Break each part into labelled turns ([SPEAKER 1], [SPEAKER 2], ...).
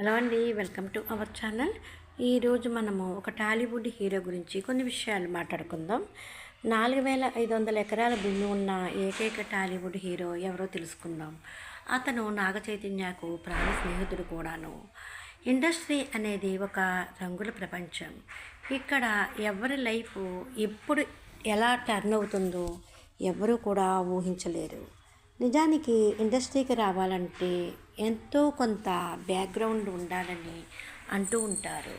[SPEAKER 1] Hello అండి welcome to our channel. ఈరోజు మనము ఒక టాలీవుడ్ హీరో గురించి కొన్ని విషయాలు మాట్లాడుకుందాం. నాలుగు వేల ఐదు వందల ఎకరాల భూమి ఉన్న ఏకైక టాలీవుడ్ హీరో ఎవరో తెలుసుకుందాం. అతను నాగ చైతన్యకు ప్రాణ స్నేహితుడు కూడాను. ఇండస్ట్రీ అనేది ఒక రంగుల ప్రపంచం. ఇక్కడ ఎవరి లైఫ్ ఎప్పుడు ఎలా టర్న్ అవుతుందో ఎవరు కూడా ఊహించలేరు. నిజానికి ఇండస్ట్రీకి రావాలంటే ఎంతో కొంత బ్యాక్గ్రౌండ్ ఉండాలని అంటూ ఉంటారు.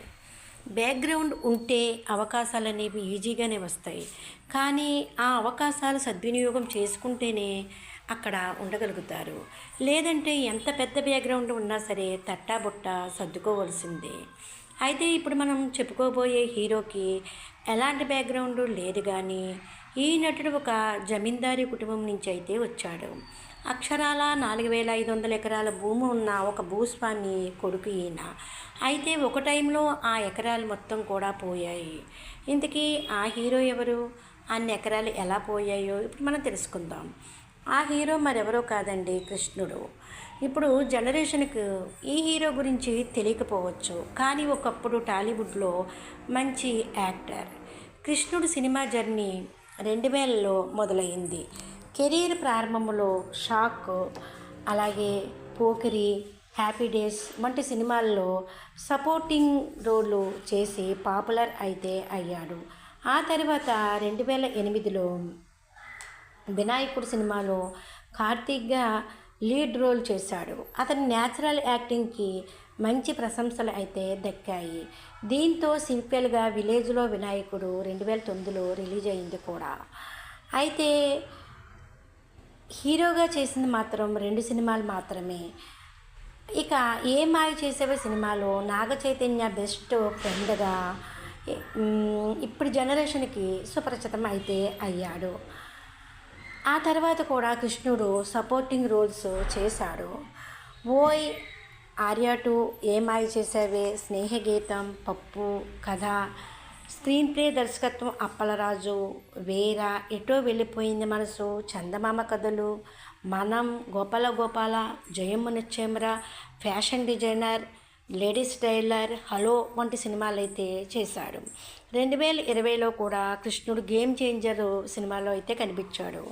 [SPEAKER 1] బ్యాక్గ్రౌండ్ ఉంటే అవకాశాలు అనేవి ఈజీగానే వస్తాయి. కానీ ఆ అవకాశాలు సద్వినియోగం చేసుకుంటేనే అక్కడ ఉండగలుగుతారు. లేదంటే ఎంత పెద్ద బ్యాక్గ్రౌండ్ ఉన్నా సరే తట్టాబుట్ట సర్దుకోవలసిందే. అయితే ఇప్పుడు మనం చెప్పుకోబోయే హీరోకి ఎలాంటి బ్యాక్గ్రౌండ్ లేదు కానీ ఈ నటుడు ఒక జమీందారీ కుటుంబం నుంచి అయితే వచ్చాడు. అక్షరాల నాలుగు వేల ఐదు వందల ఎకరాల భూమి ఉన్న ఒక భూస్వామి కొడుకు ఈయన. అయితే ఒక టైంలో ఆ ఎకరాలు మొత్తం కూడా పోయాయి. ఇంతకీ ఆ హీరో ఎవరు? అన్ని ఎకరాలు ఎలా పోయాయో ఇప్పుడు మనం తెలుసుకుందాం. ఆ హీరో మరెవరో కాదండి? కృష్ణుడు. ఇప్పుడు జనరేషన్కు ఈ హీరో గురించి తెలియకపోవచ్చు. కానీ ఒకప్పుడు టాలీవుడ్లో మంచి యాక్టర్. కృష్ణుడు సినిమా జర్నీ రెండు వేలలో మొదలైంది. కెరీర్ ప్రారంభంలో షాక్ అలాగే పోకిరి హ్యాపీ డేస్ వంటి సినిమాల్లో సపోర్టింగ్ రోల్లు చేసి పాపులర్ అయితే అయ్యాడు. ఆ తర్వాత రెండు వేల ఎనిమిదిలో వినాయకుడు సినిమాలో కార్తీక్గా లీడ్ రోల్ చేశాడు. అతని న్యాచురల్ యాక్టింగ్కి మంచి ప్రశంసలు అయితే దక్కాయి. దీంతో సింపుల్గా విలేజ్లో వినాయకుడు రెండు వేల తొమ్మిదిలో రిలీజ్ అయింది కూడా. అయితే హీరోగా చేసింది మాత్రం రెండు సినిమాలు మాత్రమే. ఇక ఏ మాయ చేసేవే సినిమాలో నాగ చైతన్య బెస్ట్ ఫ్రెండ్గా ఇప్పుడు జనరేషన్కి సుపరిచితం అయితే అయ్యాడు. ఆ తర్వాత కూడా కృష్ణుడు సపోర్టింగ్ రోల్స్ చేశాడు. ఓయ్ ఆర్యా టూ ఏమాయ చేసావే స్నేహగీతం పప్పు కథ స్క్రీన్ ప్లే దర్శకత్వం అప్పలరాజు వేర ఎటో వెళ్ళిపోయింది మనసు Chandamama Kathalu Manam Gopala Gopala Jayammu Nischayammura fashion designer ladies tailor hello వంటి సినిమాలు అయితే చేశాడు. రెండు వేల ఇరవైలో కూడా కృష్ణుడు గేమ్ చేంజర్ సినిమాలో అయితే కనిపించాడు.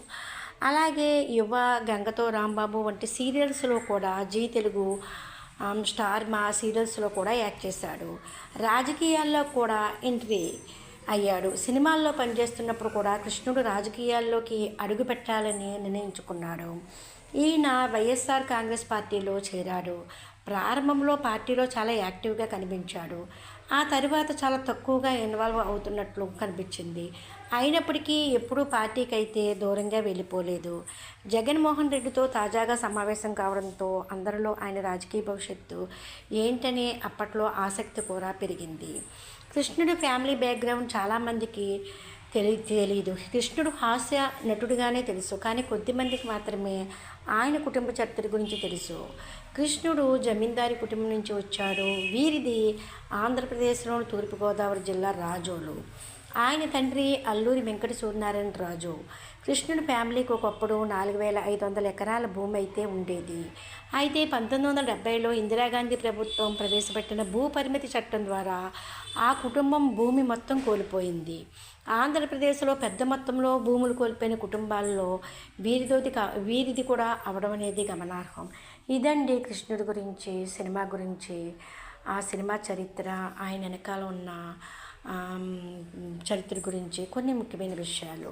[SPEAKER 1] అలాగే యువ గంగతో రాంబాబు వంటి సీరియల్స్లో కూడా జీ తెలుగు స్టార్ మా సీరియల్స్లో కూడా యాక్ట్ చేశాడు. రాజకీయాల్లో కూడా ఎంట్రీ అయ్యాడు. సినిమాల్లో పనిచేస్తున్నప్పుడు కూడా కృష్ణుడు రాజకీయాల్లోకి అడుగు పెట్టాలని నిర్ణయించుకున్నాడు. ఈయన వైఎస్ఆర్ కాంగ్రెస్ పార్టీలో చేరాడు. ప్రారంభంలో పార్టీలో చాలా యాక్టివ్గా కనిపించాడు. ఆ తరువాత చాలా తక్కువగా ఇన్వాల్వ్ అవుతున్నట్లు కనిపించింది. అయినప్పటికీ ఎప్పుడూ పార్టీకి అయితే దూరంగా వెళ్ళిపోలేదు. జగన్మోహన్ రెడ్డితో తాజాగా సమావేశం కావడంతో అందరిలో ఆయన రాజకీయ భవిష్యత్తు ఏంటనే అప్పట్లో ఆసక్తి కూడా పెరిగింది. కృష్ణుడి ఫ్యామిలీ బ్యాక్గ్రౌండ్ చాలామందికి తెలి తెలియదు కృష్ణుడు హాస్య నటుడిగానే తెలుసు కానీ కొద్దిమందికి మాత్రమే ఆయన కుటుంబ చరిత్ర గురించి తెలుసు. కృష్ణుడు జమీందారి కుటుంబం నుంచి వచ్చాడు. వీరిది ఆంధ్రప్రదేశ్లోని తూర్పుగోదావరి జిల్లా రాజోలు. ఆయన తండ్రి అల్లూరి వెంకట సూర్యనారాయణ రాజు. కృష్ణుడి ఫ్యామిలీకి ఒకప్పుడు నాలుగు వేల ఐదు వందల ఎకరాల భూమి అయితే ఉండేది. అయితే పంతొమ్మిది వందల డెబ్బైలో ఇందిరాగాంధీ ప్రభుత్వం ప్రవేశపెట్టిన భూ పరిమితి చట్టం ద్వారా ఆ కుటుంబం భూమి మొత్తం కోల్పోయింది. ఆంధ్రప్రదేశ్లో పెద్ద మొత్తంలో భూములు కోల్పోయిన కుటుంబాల్లో వీరిదోది వీరిది కూడా అవడం అనేది గమనార్హం. ఇదండి కృష్ణుడి గురించి సినిమా గురించి. ఆ సినిమా చరిత్ర ఆయన వెనకాల ఉన్న చరిత్ర గురించి కొన్ని ముఖ్యమైన విషయాలు.